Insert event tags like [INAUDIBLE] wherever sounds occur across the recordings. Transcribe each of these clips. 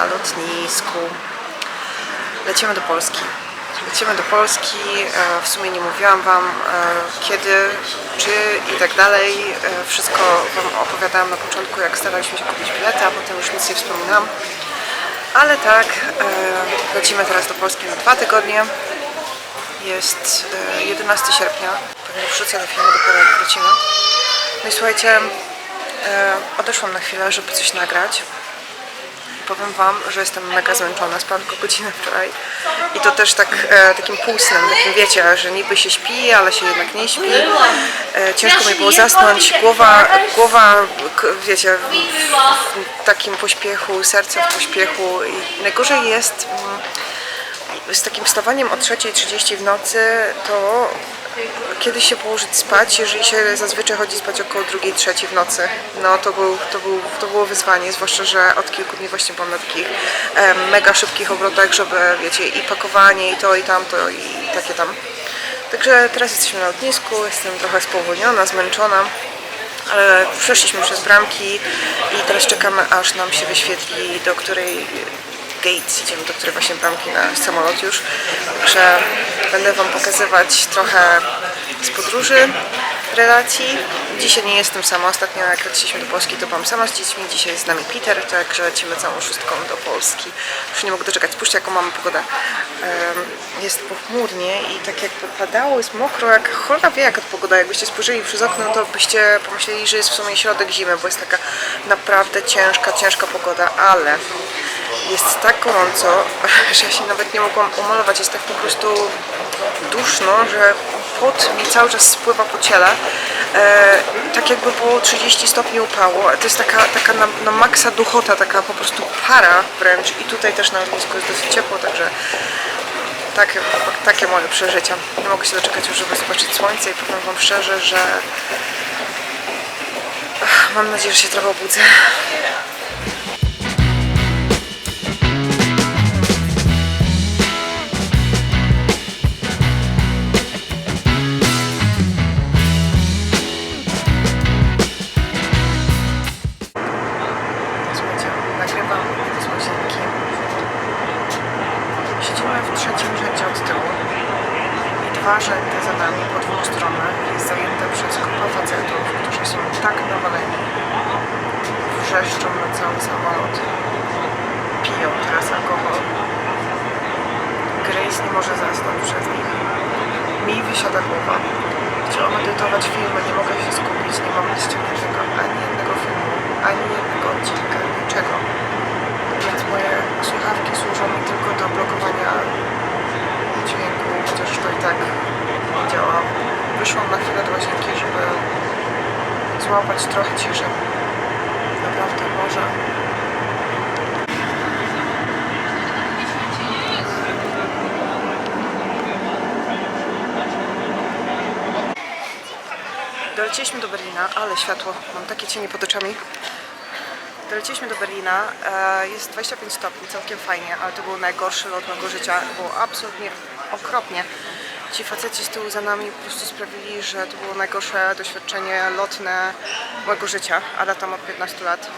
Na lotnisku. Lecimy do Polski. Lecimy do Polski. E, W sumie nie mówiłam Wam e, kiedy, czy i tak dalej. E, Wszystko Wam opowiadałam na początku, jak staraliśmy się kupić bilety, a potem już nic nie wspominam. Ale tak, lecimy teraz do Polski na dwa tygodnie. Jest e, 11 sierpnia. Pewnie wrzucę te filmy dopiero jak wrócimy. No i słuchajcie, odeszłam na chwilę, żeby coś nagrać. Powiem Wam, że jestem mega zmęczona. Spałam tylko godzinę wczoraj. I to też tak e, takim półsnem, takim wiecie, że niby się śpi, ale się jednak nie śpi. E, ciężko mi było zasnąć. Głowa, głowa wiecie, w, w takim pośpiechu, serce w pośpiechu. I najgorzej jest mm, z takim wstawaniem o 3.30 w nocy, to kiedy się położyć spać, jeżeli się zazwyczaj chodzi spać około 2-3 w nocy. No to, był, to, był, to było wyzwanie, zwłaszcza, że od kilku dni właśnie byłam na takich e, mega szybkich obrotach, żeby wiecie, i pakowanie, i to, i tamto, i takie tam. Także teraz jesteśmy na lotnisku, jestem trochę spowolniona, zmęczona. Ale przeszliśmy przez bramki i teraz czekamy aż nam się wyświetli, do której gate idziemy, do której właśnie bramki na samolot już. Także będę Wam pokazywać trochę z podróży, relacji. Dzisiaj nie jestem sama, ostatnio jak leciliśmy do Polski to byłam sama z dziećmi, dzisiaj jest z nami Peter, także lecimy całą szóstką do Polski. Już nie mogę doczekać, spójrzcie jaką mamy pogodę. Jest pochmurnie i tak jakby padało, jest mokro, jak cholera wie jaka pogoda. Jakbyście spojrzeli przez okno, to byście pomyśleli, że jest w sumie środek zimy, bo jest taka naprawdę ciężka, ciężka pogoda, ale jest tak gorąco, [LAUGHS] że ja się nawet nie mogłam umalować. Jest tak po prostu duszno, że pot mi cały czas spływa po ciele. E, tak jakby było 30 stopni upało. To jest taka, taka na, na maksa duchota, taka po prostu para wręcz. I tutaj też na lotnisku jest dosyć ciepło, także takie, takie moje przeżycia. Nie mogę się doczekać już, żeby zobaczyć słońce i powiem Wam szczerze, że mam nadzieję, że się trochę obudzę. Dwa rzędy za nami po dwóch stronach jest zajęte przez grupę facetów, którzy są tak nawaleni, wrzeszczą na cały samolot, piją teraz alkohol. Grace nie może zasnąć przez nich. Mi wysiada głowa. Chciałam edytować filmy, nie mogę się skupić, nie mam ściągniętego ani jednego filmu, ani jednego odcinka, niczego. Więc moje słuchawki służą mi tylko do blokowania dźwięku, chociaż to i tak nie działa. Wyszłam na chwilę do łazienki, żeby złapać trochę ciszy. Naprawdę może. Doleciliśmy do Berlina, ale światło, mam takie cienie pod oczami. Doleciliśmy do Berlina, e, jest 25 stopni, całkiem fajnie, ale to był najgorszy lot mojego życia, było absolutnie okropnie. Ci faceci z tyłu za nami po prostu sprawili, że to było najgorsze doświadczenie lotne mojego życia, a latam od 15 lat.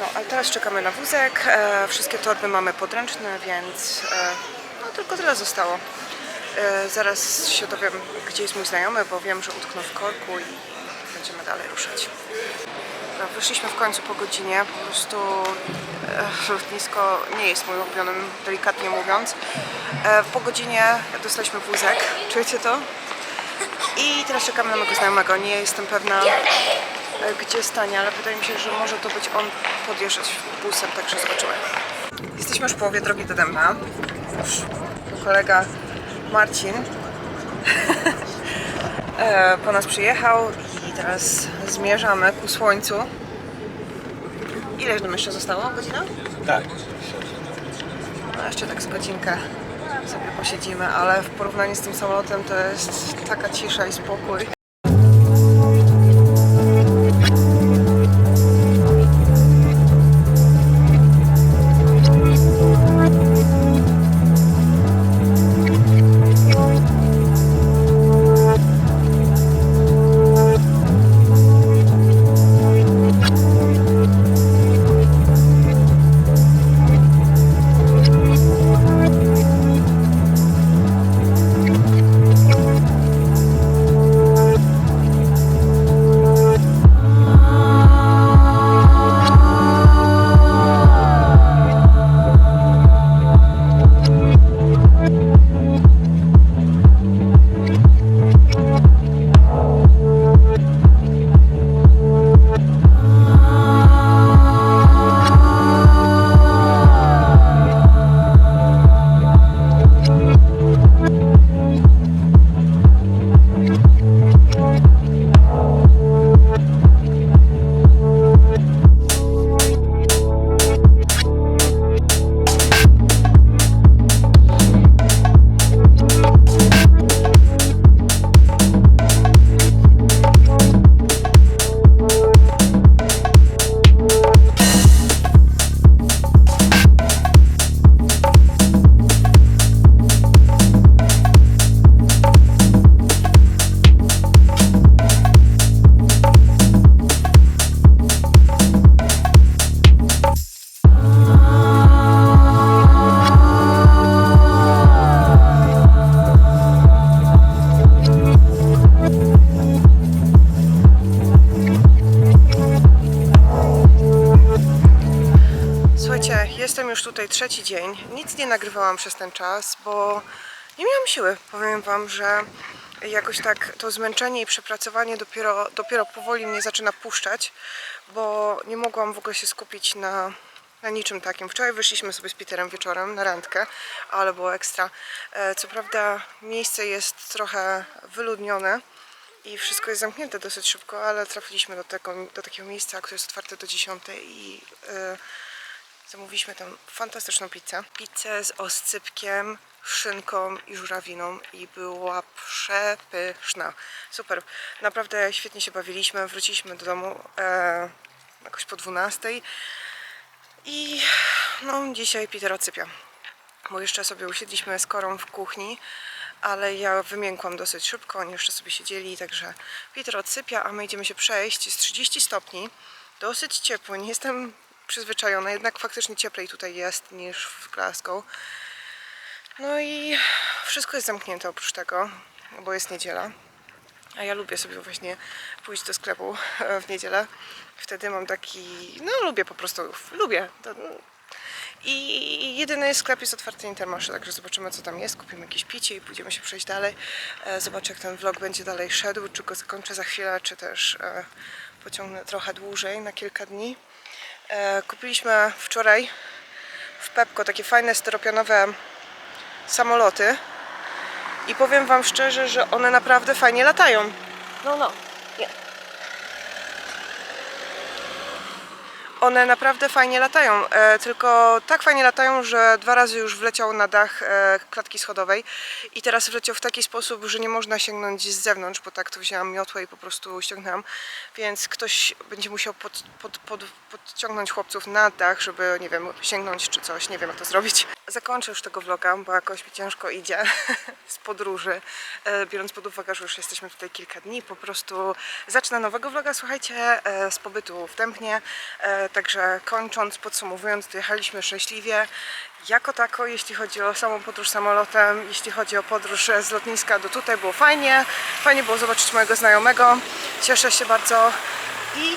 No, ale teraz czekamy na wózek, e, wszystkie torby mamy podręczne, więc e, no, tylko tyle zostało. E, zaraz się dowiem, gdzie jest mój znajomy, bo wiem, że utknął w korku i będziemy dalej ruszać. Wyszliśmy w końcu po godzinie, po prostu e, lotnisko nie jest moim ulubionym, delikatnie mówiąc. E, po godzinie dostaliśmy wózek, czujecie to? I teraz czekamy na mojego znajomego, nie jestem pewna e, gdzie stanie, ale wydaje mi się, że może to być on podjeżdżać busem, także zobaczymy. Jesteśmy już w połowie drogi do Demna. Już kolega Marcin [LAUGHS] po nas przyjechał teraz zmierzamy ku słońcu. Ileż nam jeszcze zostało? Godzina? Tak. No jeszcze tak z godzinkę sobie posiedzimy, ale w porównaniu z tym samolotem to jest taka cisza i spokój. Już tutaj trzeci dzień. Nic nie nagrywałam przez ten czas, bo nie miałam siły. Powiem Wam, że jakoś tak to zmęczenie i przepracowanie dopiero, dopiero powoli mnie zaczyna puszczać, bo nie mogłam w ogóle się skupić na, na niczym takim. Wczoraj wyszliśmy sobie z Peterem wieczorem na randkę, ale było ekstra. E, Co prawda miejsce jest trochę wyludnione i wszystko jest zamknięte dosyć szybko, ale trafiliśmy do, tego, do takiego miejsca, które jest otwarte do 10 i e, zamówiliśmy tam fantastyczną pizzę. Pizzę z oscypkiem, szynką i żurawiną i była przepyszna. Super. Naprawdę świetnie się bawiliśmy. Wróciliśmy do domu e, jakoś po 12 i no dzisiaj Peter odsypia. Bo jeszcze sobie usiedliśmy z Korą w kuchni, ale ja wymiękłam dosyć szybko, oni jeszcze sobie siedzieli, także Peter odsypia, a my idziemy się przejść. Jest 30 stopni, dosyć ciepło, nie jestem przyzwyczajona, jednak faktycznie cieplej tutaj jest niż w Glasgow. No i wszystko jest zamknięte oprócz tego, bo jest niedziela. A ja lubię sobie właśnie pójść do sklepu e, w niedzielę. Wtedy mam taki, no lubię po prostu, lubię. I jedyny sklep jest otwarty Intermarché, także zobaczymy co tam jest, kupimy jakieś picie i pójdziemy się przejść dalej. E, Zobaczę jak ten vlog będzie dalej szedł, czy go zakończę za chwilę, czy też e, pociągnę trochę dłużej, na kilka dni. E, Kupiliśmy wczoraj w Pepko takie fajne styropianowe samoloty i powiem Wam szczerze, że one naprawdę fajnie latają. No, no, One naprawdę fajnie latają, e, tylko tak fajnie latają, że dwa razy już wleciał na dach e, klatki schodowej i teraz wleciał w taki sposób, że nie można sięgnąć z zewnątrz, bo tak to wzięłam miotłę i po prostu ściągnęłam, więc ktoś będzie musiał pod, pod, pod, podciągnąć chłopców na dach, żeby, nie wiem, sięgnąć czy coś, nie wiem jak to zrobić. Zakończę już tego vloga, bo jakoś mi ciężko idzie [LAUGHS] z podróży, e, biorąc pod uwagę, że już jesteśmy tutaj kilka dni, po prostu zacznę nowego vloga, słuchajcie, e, z pobytu w e, także kończąc, podsumowując, dojechaliśmy szczęśliwie, jako tako, jeśli chodzi o samą podróż samolotem, jeśli chodzi o podróż z lotniska do tutaj, było fajnie, fajnie było zobaczyć mojego znajomego, cieszę się bardzo i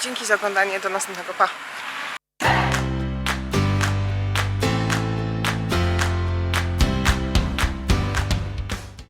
dzięki za oglądanie, do następnego, pa!